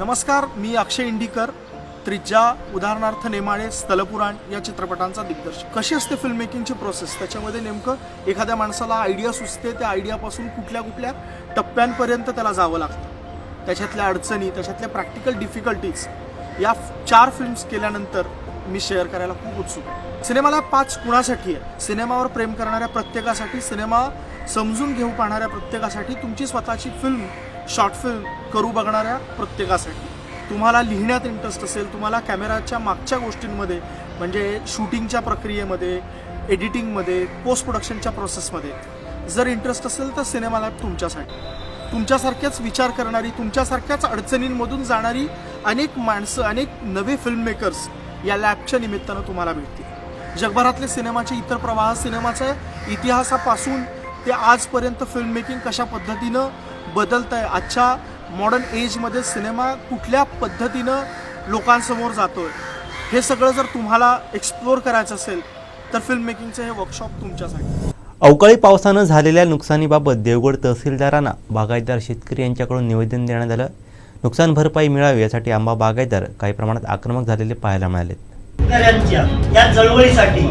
नमस्कार मी अक्षय इंडिकर. त्रिज्या उदाहरणार्थ नेमाळे स्थलपुराण या चित्रपटांचा दिग्दर्शक. कशी असते फिल्म मेकिंगची प्रोसेस त्याच्यामध्ये नेमकं एखाद्या माणसाला आयडिया सुचते त्या आयडियापासून कुठल्या कुठल्या टप्प्यांपर्यंत त्याला जावं लागतं. त्याच्यातल्या अडचणी त्याच्यातल्या प्रॅक्टिकल डिफिकल्टीज या चार फिल्म्स केल्यानंतर मी शेअर करायला खूप उत्सुक आहे. सिनेमाला पाच कुणासाठी आहे सिनेमावर प्रेम करणाऱ्या प्रत्येकासाठी सिनेमा समजून घेऊ पाहणाऱ्या प्रत्येकासाठी तुमची स्वतःची फिल्म शॉर्ट फिल्म करू बघणाऱ्या प्रत्येकासाठी. तुम्हाला लिहिण्यात इंटरेस्ट असेल तुम्हाला कॅमेराच्या मागच्या गोष्टींमध्ये म्हणजे शूटिंगच्या प्रक्रियेमध्ये एडिटिंगमध्ये पोस्ट प्रोडक्शनच्या प्रोसेसमध्ये जर इंटरेस्ट असेल तर सिनेमा लॅब तुमच्यासाठी. तुमच्यासारख्याच विचार करणारी तुमच्यासारख्याच अडचणींमधून जाणारी अनेक माणसं अनेक नवे फिल्ममेकर्स या लॅबच्या निमित्तानं तुम्हाला भेटतील. जगभरातले सिनेमाचे इतर प्रवाह सिनेमाच्या इतिहासापासून ते आजपर्यंत फिल्ममेकिंग कशा पद्धतीनं बदलत आहे आजच्या मॉडर्न एजमध्ये सिनेमा कुठल्या पद्धतीनं लोकांसमोर जातोय हे सगळं जर तुम्हाला एक्सप्लोअर करायचं असेल तर फिल्म मेकिंगचं हे वर्कशॉप तुमच्यासाठी. अवकाळी पावसानं झालेल्या नुकसानीबाबत देवगड तहसीलदारांना बागायतदार शेतकरी यांच्याकडून निवेदन देण्यात आलं. नुकसान भरपाई मिळावी यासाठी आंबा बागायतदार काही प्रमाणात आक्रमक झालेले पाहायला मिळाले शेतकऱ्यांच्या या चळवळीसाठी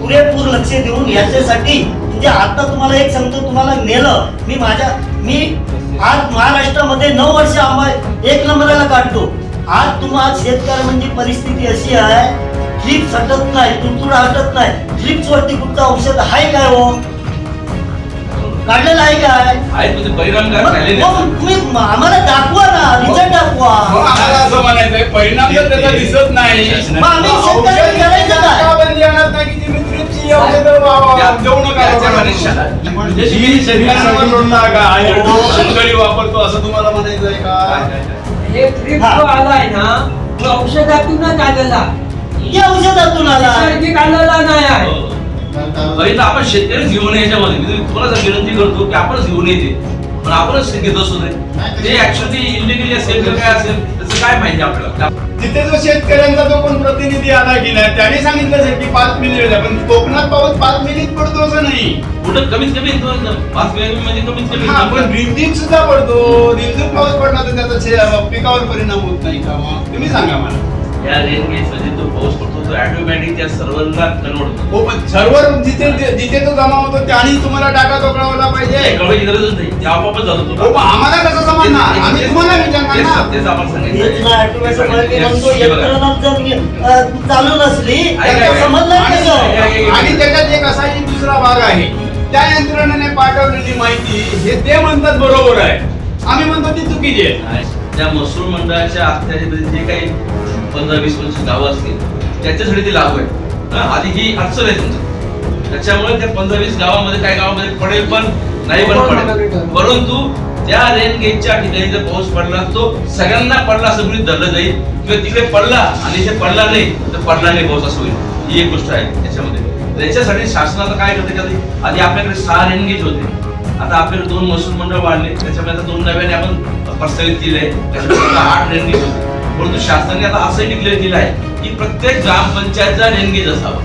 पुरेपूर लक्ष देऊन याच्यासाठी म्हणजे आता तुम्हाला एक सांगतो तुम्हाला नेलं. मी माझ्या मी आज महाराष्ट्रामध्ये नऊ वर्ष आंबा एक नंबरला काढतो. आज तुम्हाला शेतकरी म्हणजे परिस्थिती अशी आहे ट्रिप्स हटत नाही तुडतुडा हटत नाही. ट्रिप्स वरती कुठचं औषध आहे काय हो? काढलेलं आहे काय? म्हणजे. तुम्ही आम्हाला दाखवा ना रिझल्ट दाखवा. आम्हाला असं म्हणायचंय परिणाम जर त्याचा दिसत नाही. मग आम्ही शेतकऱ्यांनी करायचं काय? वापरतो असं तुम्हाला म्हणायचंय काय- का? काय- काय. हे ट्रिप जो आलाय ना तो औषधातूनच आलेला. या औषधातून आला नैसर्गिक आलेला नाही आहे. हो. पहिलं आपण शेतकरीच घेऊन याच्यामध्ये. मी तुम्हाला विनंती करतो की आपणच घेऊन येते. पण आपणच घेत असू नये ते ऍक्च्युअली इलिगली असेल किंवा काय असेल त्याचं काय माहिती आपल्याला? तिथे जो शेतकऱ्यांचा जो कोण प्रतिनिधी आला की नाही त्याने सांगितलं असेल की पाच मिनिट पण कोकणात पाऊस पाच मिनिट पडतो असं नाही. कुठं? कमीत कमी येतो ना, पाच मिनिट म्हणजे कमीत कमी हा पण रिमझिम सुद्धा पडतो. रिमझिम पाऊस पडला तर त्याचा शे- पिकावर परिणाम होत नाही का मग? तुम्ही सांगा मला. या रेन मध्ये जो पाऊस पडतो तो ऑटोमॅटिक त्या कन्वर्ट होतो. हो पण सर्व्हर जिथे जिथे तो जमा होतो त्याने तुम्हाला डाटा पकडावला पाहिजे. कळवायची गरजच नाही. ते आपोआपच जात हो पण आम्हाला कसं समजणार आम्ही तुम्हाला विचारणार. तेच- ना तेच आपण हेच ना, आठवड्याचं सांगितलं. मागे म्हणतो, हे बघा. यंत्रणा जर अं, चालू नसली तर. समजणार आणि त्याच्यात एक असाही दुसरा भाग आहे. त्या यंत्रणेने पाठवलेली माहिती हे ते म्हणतात बरोबर आहे. आम्ही म्हणतो ती चुकीची आहे. त्या महसूल मंडळाच्या अखत्यारीमध्ये जे काही पंधरा वीस पंचवीस गावं असतील त्याच्यासाठी ते लागू आहे. हा, आधी ही अडचण आहे तुमचं. त्याच्यामुळे त्या पंधरा वीस गावामध्ये काही गावामध्ये पडेल पण नाही पण पडेल. परंतु त्या रेन गेजच्या ठिकाणी जर पाऊस पडला तो सगळ्यांना पडला असं गृहीत धरलं जाईल? किंवा तिकडे पडला आणि इथे पडला नाही तर पडला नाही पाऊस असं होईल. ही एक गोष्ट आहे त्याच्यामध्ये. त्याच्यासाठी शासनाचं काय करते कधी आधी आपल्याकडे सहा रेन गेज होते आता आपल्याकडे दोन महसूल मंडळ वाढले त्याच्यामध्ये आता दोन नव्याने आपण प्रस्तावित केले त्याच्यामध्ये आता आठ होते परंतु शासनाने आता असंही डिक्लेअर केलं आहे की प्रत्येक ग्रामपंचायतचा रेनगेज असावा.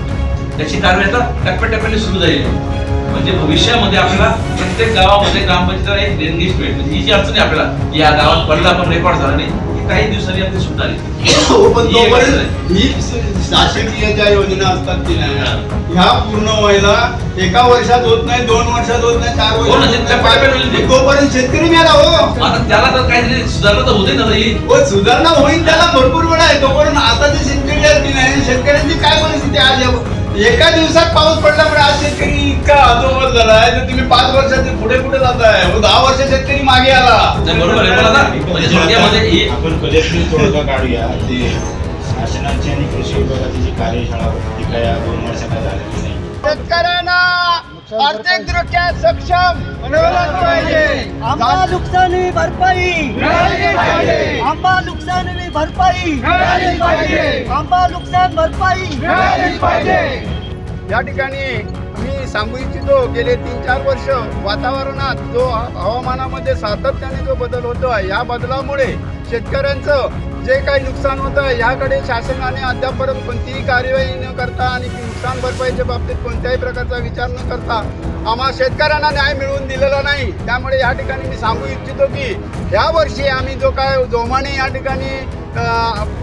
त्याची कारवाई आता टप्प्याटप्प्याने सुरू झालेली आहे. म्हणजे भविष्यामध्ये आपल्याला प्रत्येक गावामध्ये ग्रामपंचायत एक रेनगेज भेट म्हणजे ही जी अडचण आहे आपल्याला या गावात पडला पण रेकॉर्ड झाला नाही ही काही दिवसांनी आपली सुटाली हो, ही ही शासकीय ज्या योजना असतात की नाही ह्या पूर्ण व्हायला एका वर्षात होत नाही दोन वर्षात होत नाही चार हो वर्षात. तोपर्यंत शेतकरी मेला हो. आता त्याला तर काहीतरी सुधारणा तर होते ना. हो सुधारणा होईल त्याला भरपूर वेळ आहे. तोपर्यंत आता जे शेतकरी आहेत की नाही शेतकऱ्यांची काय एका दिवसात पाऊस पडला पण आज शेतकरी इतका अधोगत झाला आहे तर तुम्ही पाच वर्षाचे पुढे कुठे जाताय? हो दहा वर्ष शेतकरी मागे आला. ते बरोबर आहे म्हणजे थोडक्यामध्ये ही आपण कलेक्टिव्ह तोडगा काढूया. ते शासनाची आणि कृषी विभागाची जी कार्यशाळा होती ती काय दोन वर्षाला झालेली नाही. शेतकऱ्यांना आर्थिकदृष्ट्या सक्षम बनवलंच पाहिजे. आंबा नुकसानी भरपाई. आंबा नुकसानी भरपाई. आंबा नुकसान भरपाई. या ठिकाणी मी सांगू इच्छितो गेले तीन चार वर्ष वातावरणात जो हवामानामध्ये सातत्याने जो बदल होतो या बदलामुळे शेतकऱ्यांचं जे काही नुकसान होतं ह्याकडे शासनाने अद्यापपर्यंत कोणतीही कार्यवाही न करता आणि नुकसान भरपाईच्या बाबतीत कोणत्याही प्रकारचा विचार न करता आम्हा शेतकऱ्यांना न्याय मिळवून दिलेला नाही. त्यामुळे या ठिकाणी मी सांगू इच्छितो की ह्या वर्षी आम्ही जो काय जोमाने या ठिकाणी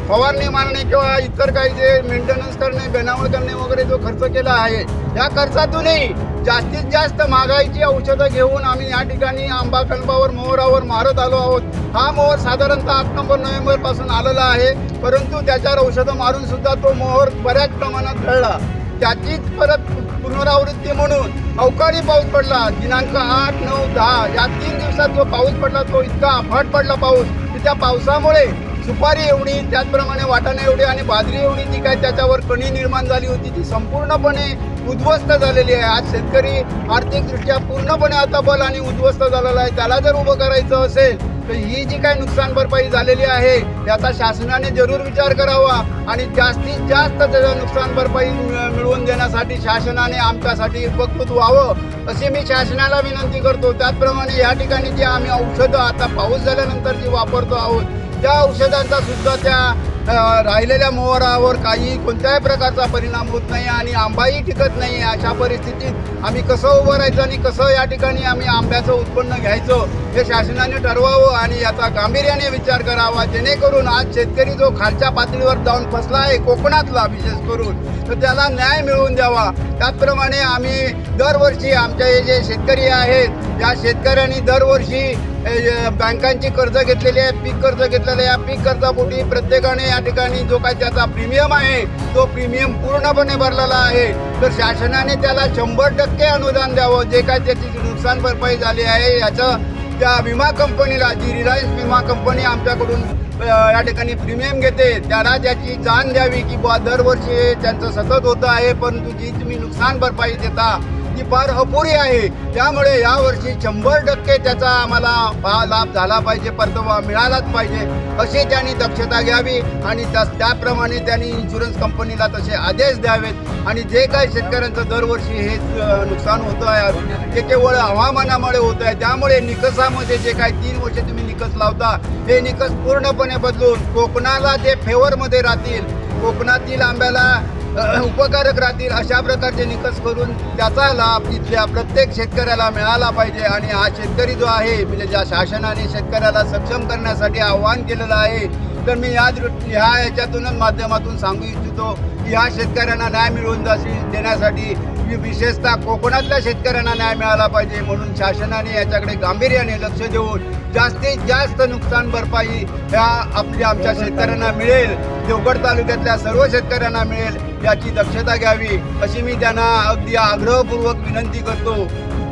फवारणी मारणे किंवा इतर काही जे मेंटेनन्स करणे बेनावळ करणे वगैरे जो खर्च केला आहे या खर्चातूनही जास्तीत जास्त महागाईची औषधं घेऊन आम्ही या ठिकाणी आंबा कलबावर मोहरावर मारत आलो आहोत. हा मोहर साधारणतः ऑक्टोबर नोव्हेंबरपासून आलेला आहे. परंतु त्याच्यावर औषधं मारूनसुद्धा तो मोहर बऱ्याच प्रमाणात घडला त्याचीच परत पुनरावृत्ती म्हणून अवकाळी पाऊस पडला. दिनांक आठ नऊ दहा या तीन दिवसात जो पाऊस पडला तो इतका अफाट पडला पाऊस की त्या पावसामुळे सुपारी एवढी त्याचप्रमाणे वाटाणा एवढी आणि बाजरी एवढी जी काय त्याच्यावर कणी निर्माण झाली होती ती संपूर्णपणे उद्ध्वस्त झालेली आहे. आज शेतकरी आर्थिकदृष्ट्या पूर्णपणे आता बल आणि उद्ध्वस्त झालेला आहे. त्याला जर उभं करायचं असेल तर ही जी काही नुकसान भरपाई झालेली आहे त्याचा शासनाने जरूर विचार करावा आणि जास्तीत जास्त त्याचं नुकसान भरपाई मिळवून देण्यासाठी शासनाने आमच्यासाठी उपकृत व्हावं अशी मी शासनाला विनंती करतो. त्याचप्रमाणे या ठिकाणी जी आम्ही औषधं आता पाऊस झाल्यानंतर जी वापरतो आहोत त्या औषधांचा सुद्धा त्या राहिलेल्या मोहरावर काही कोणत्याही प्रकारचा परिणाम होत नाही आणि आंबाही टिकत नाही. अशा परिस्थितीत आम्ही कसं उभं राहायचं आणि कसं या ठिकाणी आम्ही आंब्याचं उत्पन्न घ्यायचं हे शासनाने ठरवावं आणि याचा गांभीर्याने विचार करावा. जेणेकरून आज शेतकरी जो खालच्या पातळीवर जाऊन फसला आहे कोकणातला विशेष करून तर त्याला न्याय मिळवून द्यावा. त्याचप्रमाणे आम्ही दरवर्षी आमच्या हे जे शेतकरी आहेत या शेतकऱ्यांनी दरवर्षी बँकांची कर्ज घेतलेली आहे पीक कर्ज घेतलेलं आहे. या पीक कर्जापोटी प्रत्येकाने या ठिकाणी जो काही त्याचा प्रीमियम आहे तो प्रीमियम पूर्णपणे भरलेला आहे. तर शासनाने त्याला शंभर टक्के अनुदान द्यावं. जे काय त्याची नुकसान भरपाई झाली आहे याचं त्या विमा कंपनीला जी रिलायन्स विमा कंपनी आमच्याकडून या ठिकाणी प्रीमियम घेते. त्याला त्याची जाण द्यावी की बुवा दरवर्षी त्यांचं सतत होतं आहे परंतु जी तुम्ही नुकसान भरपाई देता ती फार अपुरी आहे. त्यामुळे यावर्षी शंभर टक्के त्याचा आम्हाला भा- लाभ झाला पाहिजे परतावा मिळालाच पाहिजे अशी त्यांनी दक्षता घ्यावी. आणि त्या त्याप्रमाणे त्यांनी इन्शुरन्स कंपनीला तसे आदेश द्यावेत. आणि जे काही शेतकऱ्यांचं दरवर्षी हे नुकसान होतं आहे ते केवळ हवामानामुळे होत आहे. त्यामुळे निकषामध्ये जे काही तीन वर्ष तुम्ही निकष लावता हे निकष पूर्णपणे बदलून कोकणाला जे फेवरमध्ये राहतील कोकणातील आंब्याला उपकारक राहतील अशा प्रकारचे निकष करून त्याचा लाभ इथल्या प्रत्येक शेतकऱ्याला मिळाला पाहिजे. आणि हा शेतकरी जो आहे म्हणजे ज्या शासनाने शेतकऱ्याला सक्षम करण्यासाठी आव्हान केलेलं आहे तर मी या दृष्टी ह्या याच्यातूनच माध्यमातून सांगू इच्छितो की ह्या शेतकऱ्यांना न्याय मिळवून देण्यासाठी विशेषतः कोकणातल्या शेतकऱ्यांना न्याय मिळाला पाहिजे म्हणून शासनाने याच्याकडे गांभीर्याने लक्ष देऊन जास्तीत जास्त नुकसान भरपाई ह्या आपल्या आमच्या शेतकऱ्यांना मिळेल. देवगड तालुक्यातल्या सर्व शेतकऱ्यांना मिळेल याची दक्षता घ्यावी अशी मी त्यांना अगदी आग्रहपूर्वक विनंती करतो.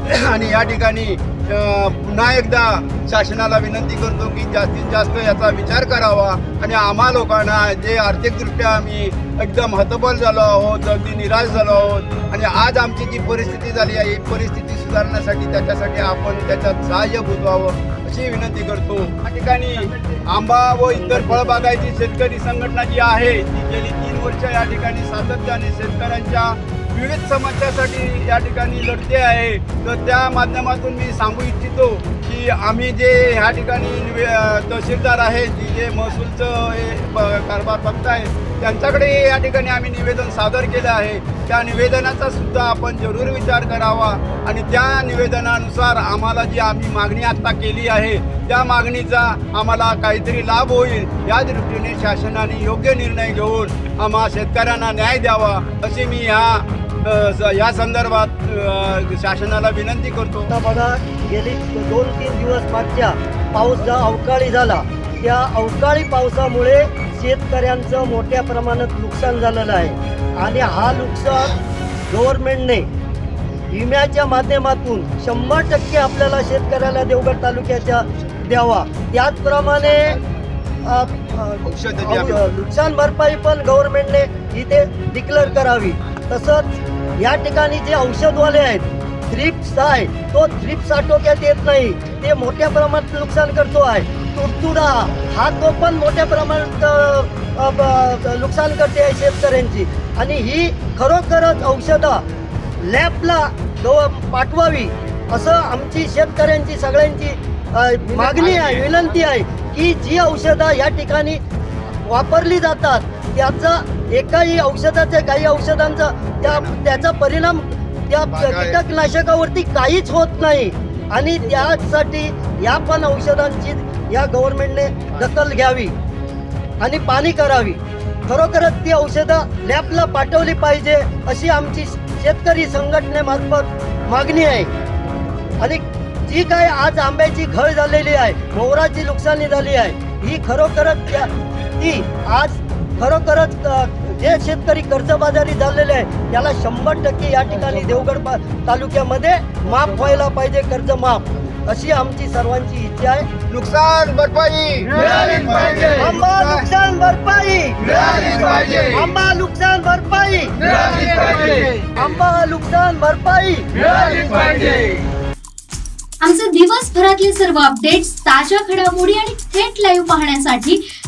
आणि या ठिकाणी पुन्हा एकदा शासनाला विनंती करतो की जास्तीत जास्त याचा विचार करावा आणि आम्हा लोकांना जे आर्थिकदृष्ट्या आम्ही एकदम हतबल झालो आहोत अगदी निराश झालो आहोत आणि आज आमची जी परिस्थिती झाली आहे ही परिस्थिती सुधारण्यासाठी त्याच्यासाठी आपण त्याच्यात सहाय्य बुजवावं अशी विनंती करतो. या ठिकाणी आंबा व इतर फळबागायची शेतकरी संघटना जी आहे ती गेली तीन वर्ष या ठिकाणी सातत्याने शेतकऱ्यांच्या विविध समस्यासाठी या ठिकाणी लढते आहे. तर त्या माध्यमातून मी सांगू इच्छितो की आम्ही जे ह्या ठिकाणी निवे- तहसीलदार आहेत जी जे महसूलचं हे कारभार कारभार आहे त्यांच्याकडे या ठिकाणी आम्ही निवेदन सादर केलं आहे. त्या निवेदनाचा सुद्धा आपण जरूर विचार करावा आणि त्या निवेदनानुसार आम्हाला जी आम्ही मागणी आत्ता केली आहे त्या मागणीचा आम्हाला काहीतरी लाभ होईल या दृष्टीने शासनाने योग्य निर्णय घेऊन आम्हा शेतकऱ्यांना न्याय द्यावा असे मी ह्या या संदर्भात शासनाला विनंती करतो. बघा गेली दोन तीन दिवस मागच्या पाऊस जो अवकाळी झाला. त्या अवकाळी पावसामुळे शेतकऱ्यांचं मोठ्या प्रमाणात नुकसान झालेलं आहे. आणि हा नुकसान गव्हर्नमेंटने विम्याच्या माध्यमातून शंभर टक्के आपल्याला शेतकऱ्याला देवगड तालुक्याच्या द्यावा. त्याचप्रमाणे नुकसान भरपाई पण गव्हर्नमेंटने इथे डिक्लेअर करावी. तसंच या ठिकाणी जे औषधवाले आहेत थ्रिप्स आहे तो थ्रिप्स आटोक्यात येत नाही. ते मोठ्या प्रमाणात नुकसान करतो आहे. तुडतुडा हा तो पण मोठ्या प्रमाणात नुकसान करते आहे शेतकऱ्यांची. आणि ही खरोखरच औषधं लॅबला गव- पाठवावी असं आमची शेतकऱ्यांची सगळ्यांची मागणी आहे. विनंती आहे की जी औषधं या ठिकाणी वापरली जातात त्याचा एकाही औषधाचे काही औषधांचा त्या त्याचा परिणाम त्या कीटकनाशकावरती काहीच होत नाही. आणि त्यासाठी या पण औषधांची या गव्हर्नमेंटने दखल घ्यावी आणि पाणी करावी. खरोखरच ती औषधं लॅबला पाठवली पाहिजे अशी आमची शेतकरी संघटनेमार्फत मागणी आहे. आणि जी काय आज आंब्याची घळ झालेली आहे मोहराची नुकसानी झाली आहे ही खरोखरच त्या- ती आज खरोखरच जे शेतकरी कर्जबाजारी झालेले आहे त्याला शंभर टक्के या ठिकाणी देवगड तालुक्यामध्ये माफ व्हायला पाहिजे कर्ज माफ. अशी आमची सर्वांची इच्छा आहे. नुकसान भरपाई. पाहिजे. आंबा नुकसान भरपाई. पाहिजे. आंबा नुकसान भरपाई. आंबा नुकसान भरपाई. पाहिजे. आमचे दिवसभरातले सर्व अपडेट्स ताज्या घडामोडी आणि थेट लाईव्ह पाहण्यासाठी